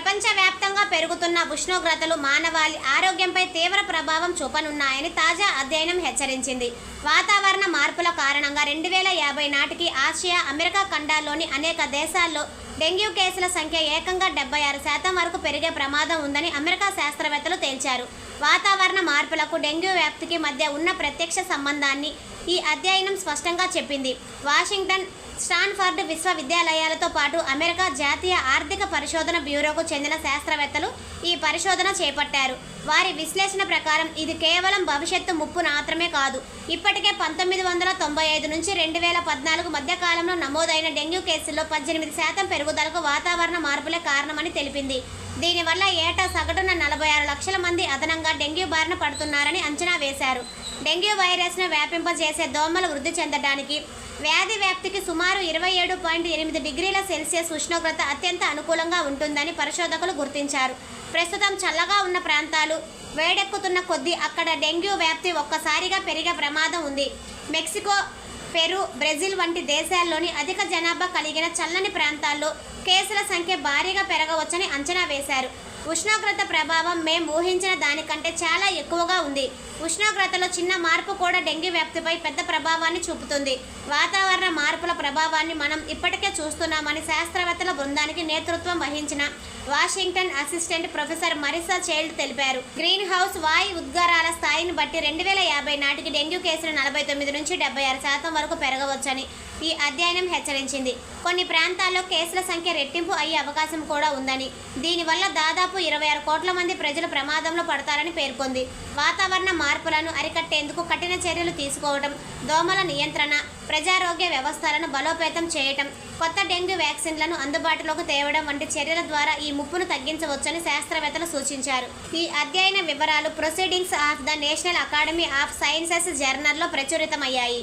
ప్రపంచవ్యాప్తంగా పెరుగుతున్న ఉష్ణోగ్రతలు మానవాళి ఆరోగ్యంపై తీవ్ర ప్రభావం చూపనున్నాయని తాజా అధ్యయనం హెచ్చరించింది. వాతావరణ మార్పుల కారణంగా రెండు వేల యాభై నాటికి ఆసియా అమెరికా ఖండాల్లోని అనేక దేశాల్లో డెంగ్యూ కేసుల సంఖ్య ఏకంగా డెబ్బై ఆరు శాతం వరకు పెరిగే ప్రమాదం ఉందని అమెరికా శాస్త్రవేత్తలు తేల్చారు. వాతావరణ మార్పులకు డెంగ్యూ వ్యాప్తికి మధ్య ఉన్న ప్రత్యక్ష సంబంధాన్ని ఈ అధ్యయనం స్పష్టంగా చెప్పింది. వాషింగ్టన్ స్టాన్ఫర్డ్ విశ్వవిద్యాలయాలతో పాటు అమెరికా జాతీయ ఆర్థిక పరిశోధన బ్యూరోకు చెందిన శాస్త్రవేత్తలు ఈ పరిశోధన చేపట్టారు. వారి విశ్లేషణ ప్రకారం ఇది కేవలం భవిష్యత్తు ముప్పు మాత్రమే కాదు. ఇప్పటికే పంతొమ్మిది వందల తొంభై ఐదు నుంచి రెండు వేల పద్నాలుగు మధ్య కాలంలో నమోదైన డెంగ్యూ కేసుల్లో పద్దెనిమిది శాతం పెరుగుదలకు వాతావరణ మార్పులే కారణమని తెలిపింది. దీనివల్ల ఏటా సగటున నలభై ఆరు లక్షల మంది అదనంగా డెంగ్యూ బారిన పడుతున్నారని అంచనా వేశారు. డెంగ్యూ వైరస్ను వ్యాపింపజేసే దోమలు వృద్ధి చెందడానికి వ్యాధి వ్యాప్తికి సుమారు ఇరవై ఏడు పాయింట్ ఎనిమిది డిగ్రీల సెల్సియస్ ఉష్ణోగ్రత అత్యంత అనుకూలంగా ఉంటుందని పరిశోధకులు గుర్తించారు. ప్రస్తుతం చల్లగా ఉన్న ప్రాంతాలు వేడెక్కుతున్న కొద్దీ అక్కడ డెంగ్యూ వ్యాప్తి ఒక్కసారిగా పెరిగే ప్రమాదం ఉంది. మెక్సికో పెరు బ్రెజిల్ వంటి దేశాల్లోని అధిక జనాభా కలిగిన చల్లని ప్రాంతాల్లో కేసుల సంఖ్య భారీగా పెరగవచ్చని అంచనా వేశారు. ఉష్ణోగ్రత ప్రభావం మేము ఊహించిన దానికంటే చాలా ఎక్కువగా ఉంది. ఉష్ణోగ్రతలో చిన్న మార్పు కూడా డెంగ్యూ వ్యాప్తిపై పెద్ద ప్రభావాన్ని చూపుతుంది. వాతావరణ మార్పుల ప్రభావాన్ని మనం ఇప్పటికే చూస్తున్నామని శాస్త్రవేత్తల బృందానికి నేతృత్వం వహించిన Washington assistant professor Marisa Child తెలిపారు. గ్రీన్ హౌస్ వాయు ఉద్గారాల స్థాయిని బట్టి రెండు వేల యాభై నాటికి డెంగ్యూ కేసులు నలభై తొమ్మిది నుంచి డెబ్బై ఆరు శాతం వరకు పెరగవచ్చని ఈ అధ్యయనం హెచ్చరించింది. కొన్ని ప్రాంతాల్లో కేసుల సంఖ్య రెట్టింపు అయ్యే అవకాశం కూడా ఉందని దీనివల్ల దాదాపు ఇరవై ఆరు కోట్ల మంది ప్రజలు ప్రమాదంలో పడతారని పేర్కొంది. వాతావరణ మార్పులను అరికట్టేందుకు కఠిన చర్యలు తీసుకోవడం దోమల నియంత్రణ ప్రజారోగ్య వ్యవస్థలను బలోపేతం చేయటం కొత్త డెంగ్యూ వ్యాక్సిన్లను అందుబాటులోకి తేవడం వంటి చర్యల ద్వారా ఈ ముప్పును తగ్గించవచ్చని శాస్త్రవేత్తలు సూచించారు. ఈ అధ్యయన వివరాలు proceedings of the national academy of sciences జర్నల్లో ప్రచురితమయ్యాయి.